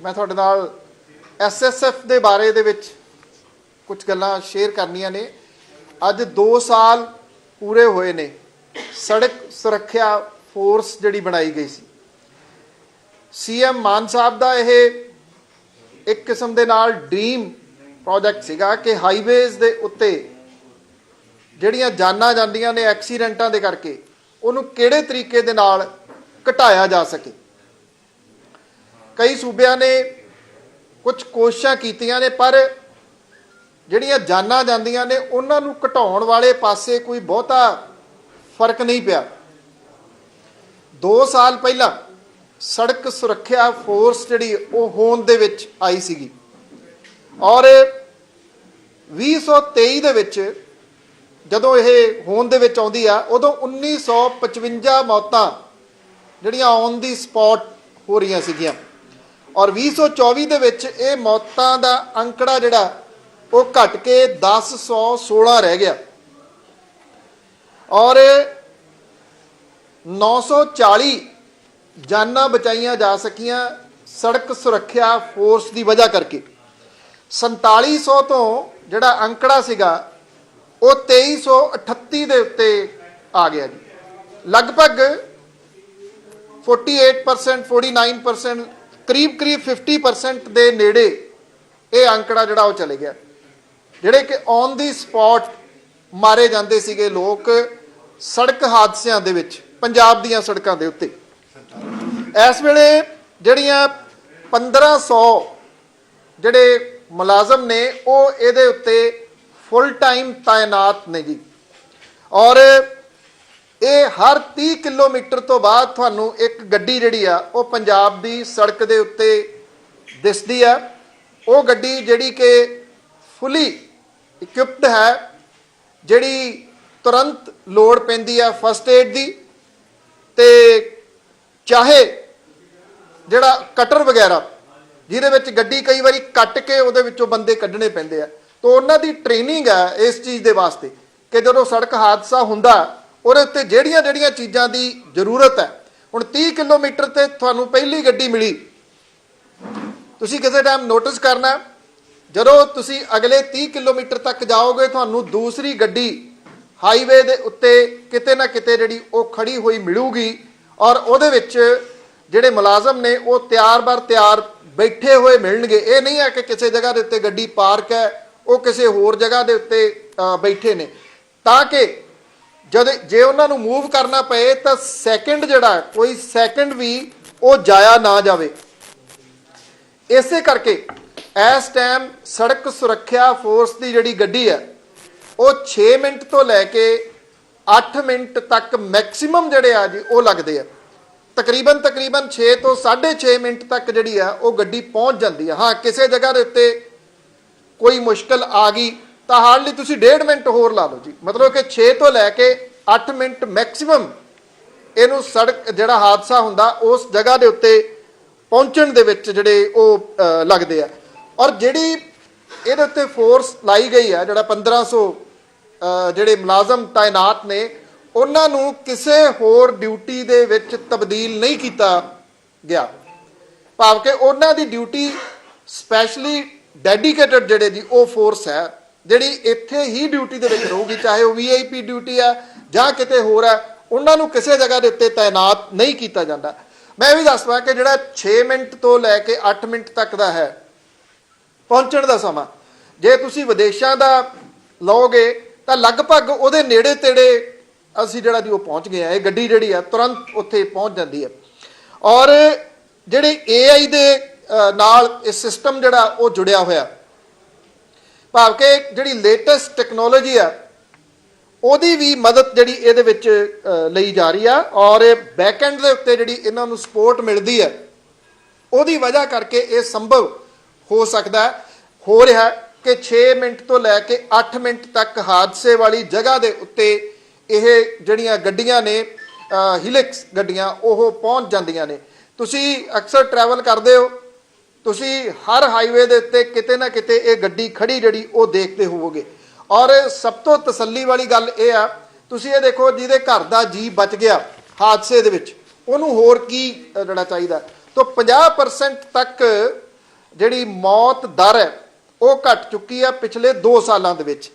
ਮੈਂ ਤੁਹਾਡੇ ਨਾਲ ਐਸਐਸਐਫ ਦੇ ਬਾਰੇ ਦੇ ਵਿੱਚ ਕੁਝ ਗੱਲਾਂ ਸ਼ੇਅਰ ਕਰਨੀਆਂ ਨੇ। ਅੱਜ 2 ਸਾਲ ਪੂਰੇ ਹੋਏ ਨੇ। ਸੜਕ ਸੁਰੱਖਿਆ ਫੋਰਸ ਜਿਹੜੀ ਬਣਾਈ ਗਈ ਸੀ। ਸੀਐਮ ਮਾਨ ਸਾਹਿਬ ਦਾ ਇਹ ਇੱਕ ਕਿਸਮ ਦੇ ਨਾਲ ਡ੍ਰੀਮ ਪ੍ਰੋਜੈਕਟ ਸੀਗਾ ਕਿ ਹਾਈਵੇਜ਼ ਦੇ ਉੱਤੇ ਜਿਹੜੀਆਂ ਜਾਨਾਂ ਜਾਂਦੀਆਂ ਨੇ ਐਕਸੀਡੈਂਟਾਂ ਦੇ ਕਰਕੇ, ਉਹਨੂੰ ਕਿਹੜੇ ਤਰੀਕੇ ਦੇ ਨਾਲ ਘਟਾਇਆ ਜਾ ਸਕੇ। ਕਈ ਸੂਬਿਆਂ ਨੇ ਕੁਝ ਕੋਸ਼ਿਸ਼ਾਂ ਕੀਤੀਆਂ ਨੇ, ਪਰ ਜਿਹੜੀਆਂ ਜਾਨਾਂ ਜਾਂਦੀਆਂ ਨੇ, ਉਹਨਾਂ ਨੂੰ ਘਟਾਉਣ ਵਾਲੇ ਪਾਸੇ ਕੋਈ ਬਹੁਤਾ ਫ਼ਰਕ ਨਹੀਂ ਪਿਆ। 2 ਸਾਲ ਪਹਿਲਾਂ ਸੜਕ ਸੁਰੱਖਿਆ ਫੋਰਸ ਜਿਹੜੀ ਉਹ ਹੋਣ ਦੇ ਵਿੱਚ ਆਈ ਸੀਗੀ। ਔਰ 2023 ਦੇ ਵਿੱਚ ਜਦੋਂ ਇਹ ਹੋਣ ਦੇ ਵਿੱਚ ਆਉਂਦੀ ਆ, ਉਦੋਂ 1955 ਮੌਤਾਂ ਜਿਹੜੀਆਂ ਔਨ ਦੀ ਸਪੌਟ ਹੋ ਰਹੀਆਂ ਸੀਗੀਆਂ। ਔਰ 2024 ਦੇ ਵਿੱਚ ਇਹ ਮੌਤਾਂ ਦਾ ਅੰਕੜਾ ਜਿਹੜਾ, ਉਹ ਘਟ ਕੇ 1016 ਰਹਿ ਗਿਆ। ਔਰ 940 ਜਾਨਾਂ ਬਚਾਈਆਂ ਜਾ ਸਕੀਆਂ ਸੜਕ ਸੁਰੱਖਿਆ ਫੋਰਸ ਦੀ ਵਜ੍ਹਾ ਕਰਕੇ। 4700 ਤੋਂ ਜਿਹੜਾ ਅੰਕੜਾ ਸੀਗਾ, ਉਹ 2338 ਦੇ ਉੱਤੇ ਆ ਗਿਆ ਜੀ। ਲਗਭਗ 48% 49% ਕਰੀਬ ਕਰੀਬ 50% ਦੇ ਨੇੜੇ ਇਹ ਅੰਕੜਾ ਜਿਹੜਾ ਉਹ ਚਲੇ ਗਿਆ। ਜਿਹੜੇ ਕਿ ਔਨ ਦੀ ਸਪੌਟ ਮਾਰੇ ਜਾਂਦੇ ਸੀਗੇ ਲੋਕ ਸੜਕ ਹਾਦਸਿਆਂ ਦੇ ਵਿੱਚ, ਪੰਜਾਬ ਦੀਆਂ ਸੜਕਾਂ ਦੇ ਉੱਤੇ। ਇਸ ਵੇਲੇ ਜਿਹੜੀਆਂ 1500 ਜਿਹੜੇ ਮੁਲਾਜ਼ਮ ਨੇ, ਉਹ ਇਹਦੇ ਉੱਤੇ ਫੁੱਲ ਟਾਈਮ ਤਾਇਨਾਤ ਨੇ ਜੀ। ਔਰ ਇਹ ਹਰ 30 ਕਿਲੋਮੀਟਰ ਤੋਂ ਬਾਅਦ ਤੁਹਾਨੂੰ ਇੱਕ ਗੱਡੀ ਜਿਹੜੀ ਆ, ਉਹ ਪੰਜਾਬ ਦੀ ਸੜਕ ਦੇ ਉੱਤੇ ਦਿਸਦੀ ਆ। ਉਹ ਗੱਡੀ ਜਿਹੜੀ ਕਿ ਫੁੱਲੀ ਇਕਵਿਪਡ ਹੈ, ਜਿਹੜੀ ਤੁਰੰਤ ਲੋੜ ਪੈਂਦੀ ਆ ਫਸਟ ਏਡ ਦੀ ਤੇ ਚਾਹੇ ਜਿਹੜਾ ਕਟਰ ਵਗੈਰਾ, ਜਿਹਦੇ ਵਿੱਚ ਗੱਡੀ ਕਈ ਵਾਰੀ ਕੱਟ ਕੇ ਉਹਦੇ ਵਿੱਚੋਂ ਬੰਦੇ ਕੱਢਣੇ ਪੈਂਦੇ ਆ। ਤਾਂ ਉਹਨਾਂ ਦੀ ਟ੍ਰੇਨਿੰਗ ਹੈ ਇਸ ਚੀਜ਼ ਦੇ ਵਾਸਤੇ ਕਿ ਜਦੋਂ ਸੜਕ ਹਾਦਸਾ ਹੁੰਦਾ ਉਹਦੇ ਉੱਤੇ ਜਿਹੜੀਆਂ ਜਿਹੜੀਆਂ ਚੀਜ਼ਾਂ ਦੀ ਜ਼ਰੂਰਤ ਹੈ। ਹੁਣ 30 ਕਿਲੋਮੀਟਰ ਤੇ ਤੁਹਾਨੂੰ ਪਹਿਲੀ ਗੱਡੀ ਮਿਲੀ। ਤੁਸੀਂ ਕਿਸੇ ਟਾਈਮ ਨੋਟਿਸ ਕਰਨਾ ਜਦੋਂ ਤੁਸੀਂ ਅਗਲੇ 30 ਕਿਲੋਮੀਟਰ ਤੱਕ ਜਾਓਗੇ, ਤੁਹਾਨੂੰ ਦੂਸਰੀ ਗੱਡੀ ਹਾਈਵੇ ਦੇ ਉੱਤੇ ਕਿਤੇ ਨਾ ਕਿਤੇ ਜਿਹੜੀ ਉਹ ਖੜੀ ਹੋਈ ਮਿਲੂਗੀ ਔਰ ਉਹਦੇ ਵਿੱਚ ਜਿਹੜੇ ਮੁਲਾਜ਼ਮ ਨੇ, ਉਹ ਤਿਆਰ-ਬਰ ਤਿਆਰ ਬੈਠੇ ਹੋਏ ਮਿਲਣਗੇ। ਇਹ ਨਹੀਂ ਹੈ ਕਿ ਕਿਸੇ ਜਗ੍ਹਾ ਦੇ ਉੱਤੇ ਗੱਡੀ ਪਾਰਕ ਹੈ, ਉਹ ਕਿਸੇ ਹੋਰ ਜਗ੍ਹਾ ਦੇ ਉੱਤੇ ਬੈਠੇ ਨੇ। ਤਾਂ ਕਿ ਜਦ ਜੇ ਉਹਨਾਂ ਨੂੰ ਮੂਵ ਕਰਨਾ ਪਏ ਤਾਂ ਸੈਕਿੰਡ ਜਿਹੜਾ ਕੋਈ ਸੈਕਿੰਡ ਵੀ ਉਹ ਜਾਇਆ ਨਾ ਜਾਵੇ। ਇਸੇ ਕਰਕੇ ਇਸ ਟਾਈਮ ਸੜਕ ਸੁਰੱਖਿਆ ਫੋਰਸ ਦੀ ਜਿਹੜੀ ਗੱਡੀ ਹੈ, ਉਹ 6 ਮਿੰਟ ਤੋਂ ਲੈ ਕੇ 8 ਮਿੰਟ ਤੱਕ ਮੈਕਸਿਮਮ ਜਿਹੜੇ ਆ ਜੀ, ਉਹ ਲੱਗਦੇ ਆ। ਤਕਰੀਬਨ ਤਕਰੀਬਨ 6 ਤੋਂ 6.5 ਮਿੰਟ ਤੱਕ ਜਿਹੜੀ ਆ, ਉਹ ਗੱਡੀ ਪਹੁੰਚ ਜਾਂਦੀ ਆ। ਹਾਂ, ਕਿਸੇ ਜਗ੍ਹਾ ਦੇ ਉੱਤੇ ਕੋਈ ਮੁਸ਼ਕਲ ਆ ਗਈ ਤਾਂ ਹਾਰਡਲੀ ਤੁਸੀਂ 1.5 ਮਿੰਟ ਹੋਰ ਲਾ ਲਓ ਜੀ। ਮਤਲਬ ਕਿ 6 ਤੋਂ ਲੈ ਕੇ 8 ਮਿੰਟ ਮੈਕਸਿਮਮ ਇਹਨੂੰ ਸੜਕ ਜਿਹੜਾ ਹਾਦਸਾ ਹੁੰਦਾ ਉਸ ਜਗ੍ਹਾ ਦੇ ਉੱਤੇ ਪਹੁੰਚਣ ਦੇ ਵਿੱਚ ਜਿਹੜੇ ਉਹ ਲੱਗਦੇ ਆ। ਔਰ ਜਿਹੜੀ ਇਹਦੇ ਉੱਤੇ ਫੋਰਸ ਲਾਈ ਗਈ ਆ ਜਿਹੜਾ 1500 ਅ, ਜਿਹੜੇ ਮੁਲਾਜ਼ਮ ਤਾਇਨਾਤ ਨੇ ਉਹਨਾਂ ਨੂੰ ਕਿਸੇ ਹੋਰ ਡਿਊਟੀ ਦੇ ਵਿੱਚ ਤਬਦੀਲ ਨਹੀਂ ਕੀਤਾ ਗਿਆ। ਭਾਵ ਕਿ ਉਹਨਾਂ ਦੀ ਡਿਊਟੀ ਸਪੈਸ਼ਲੀ ਡੈਡੀਕੇਟਡ ਜਿਹੜੇ ਜੀ ਉਹ ਫੋਰਸ ਹੈ। ਜਿਹੜੀ ਇੱਥੇ ਹੀ ਡਿਊਟੀ ਦੇ ਵਿੱਚ ਰਹੂਗੀ, ਚਾਹੇ ਉਹ ਵੀਆਈਪੀ ਡਿਊਟੀ ਆ ਜਾਂ ਕਿਤੇ ਹੋਰ ਹੈ ਉਹਨਾਂ ਨੂੰ ਕਿਸੇ ਜਗ੍ਹਾ ਦੇ ਉੱਤੇ ਤਾਇਨਾਤ ਨਹੀਂ ਕੀਤਾ ਜਾਂਦਾ। ਮੈਂ ਇਹ ਵੀ ਦੱਸਦਾ ਕਿ ਜਿਹੜਾ 6 ਮਿੰਟ ਤੋਂ ਲੈ ਕੇ 8 ਮਿੰਟ ਤੱਕ ਦਾ ਹੈ, ਪਹੁੰਚਣ ਦਾ ਸਮਾਂ, ਜੇ ਤੁਸੀਂ ਵਿਦੇਸ਼ਾਂ ਦਾ ਲਓਗੇ, ਤਾਂ ਲਗਭਗ ਉਹਦੇ ਨੇੜੇ ਤੇੜੇ ਅਸੀਂ ਜਿਹੜਾ ਜੀ ਉਹ ਪਹੁੰਚ ਗਏ ਆ, ਇਹ ਗੱਡੀ ਜਿਹੜੀ ਆ, ਤੁਰੰਤ ਉੱਥੇ ਪਹੁੰਚ ਜਾਂਦੀ ਹੈ ਔਰ ਜਿਹੜੇ AI ਦੇ ਨਾਲ ਇਹ ਸਿਸਟਮ ਜਿਹੜਾ ਉਹ ਜੁੜਿਆ ਹੋਇਆ ਭਾਵ ਕਿ ਜਿਹੜੀ ਲੇਟੈਸਟ ਟੈਕਨੋਲੋਜੀ ਆ, ਉਹਦੀ ਵੀ ਮਦਦ ਜਿਹੜੀ ਇਹਦੇ ਵਿੱਚ ਲਈ ਜਾ ਰਹੀ ਆ ਔਰ ਬੈਕ ਐਂਡ ਦੇ ਉੱਤੇ ਜਿਹੜੀ ਇਹਨਾਂ ਨੂੰ ਸਪੋਰਟ ਮਿਲਦੀ ਹੈ ਉਹਦੀ ਵਜ੍ਹਾ ਕਰਕੇ ਇਹ ਸੰਭਵ ਹੋ ਸਕਦਾ ਹੋ। ਰਿਹਾ ਕਿ 6 ਮਿੰਟ ਤੋਂ ਲੈ ਕੇ 8 ਮਿੰਟ ਤੱਕ ਹਾਦਸੇ ਵਾਲੀ ਜਗ੍ਹਾ ਦੇ ਉੱਤੇ ਇਹ ਜਿਹੜੀਆਂ ਗੱਡੀਆਂ ਨੇ ਹਿਲਿਕਸ ਗੱਡੀਆਂ, ਉਹ ਪਹੁੰਚ ਜਾਂਦੀਆਂ ਨੇ। ਤੁਸੀਂ ਅਕਸਰ ਟਰੈਵਲ ਕਰਦੇ ਹੋ ਤੁਸੀਂ ਹਰ ਹਾਈਵੇ ਦੇ ਉੱਤੇ ਕਿਤੇ ਨਾ ਕਿਤੇ ਇਹ ਗੱਡੀ ਖੜੀ ਜਿਹੜੀ ਉਹ ਦੇਖਦੇ ਹੋਵੋਗੇ। ਔਰ ਸਭ ਤੋਂ ਤਸੱਲੀ ਵਾਲੀ ਗੱਲ ਇਹ ਆ ਤੁਸੀਂ ਇਹ ਦੇਖੋ ਜਿਹਦੇ ਘਰ ਦਾ ਜੀ ਬਚ ਗਿਆ ਹਾਦਸੇ ਦੇ ਵਿੱਚ ਉਹਨੂੰ ਹੋਰ ਕੀ ਅ, ਜਿਹੜਾ ਚਾਹੀਦਾ। ਤਾਂ 50% ਤੱਕ ਜਿਹੜੀ ਮੌਤ ਦਰ ਹੈ ਉਹ ਘਟ ਚੁੱਕੀ ਆ ਪਿਛਲੇ 2 ਸਾਲਾਂ ਦੇ ਵਿੱਚ।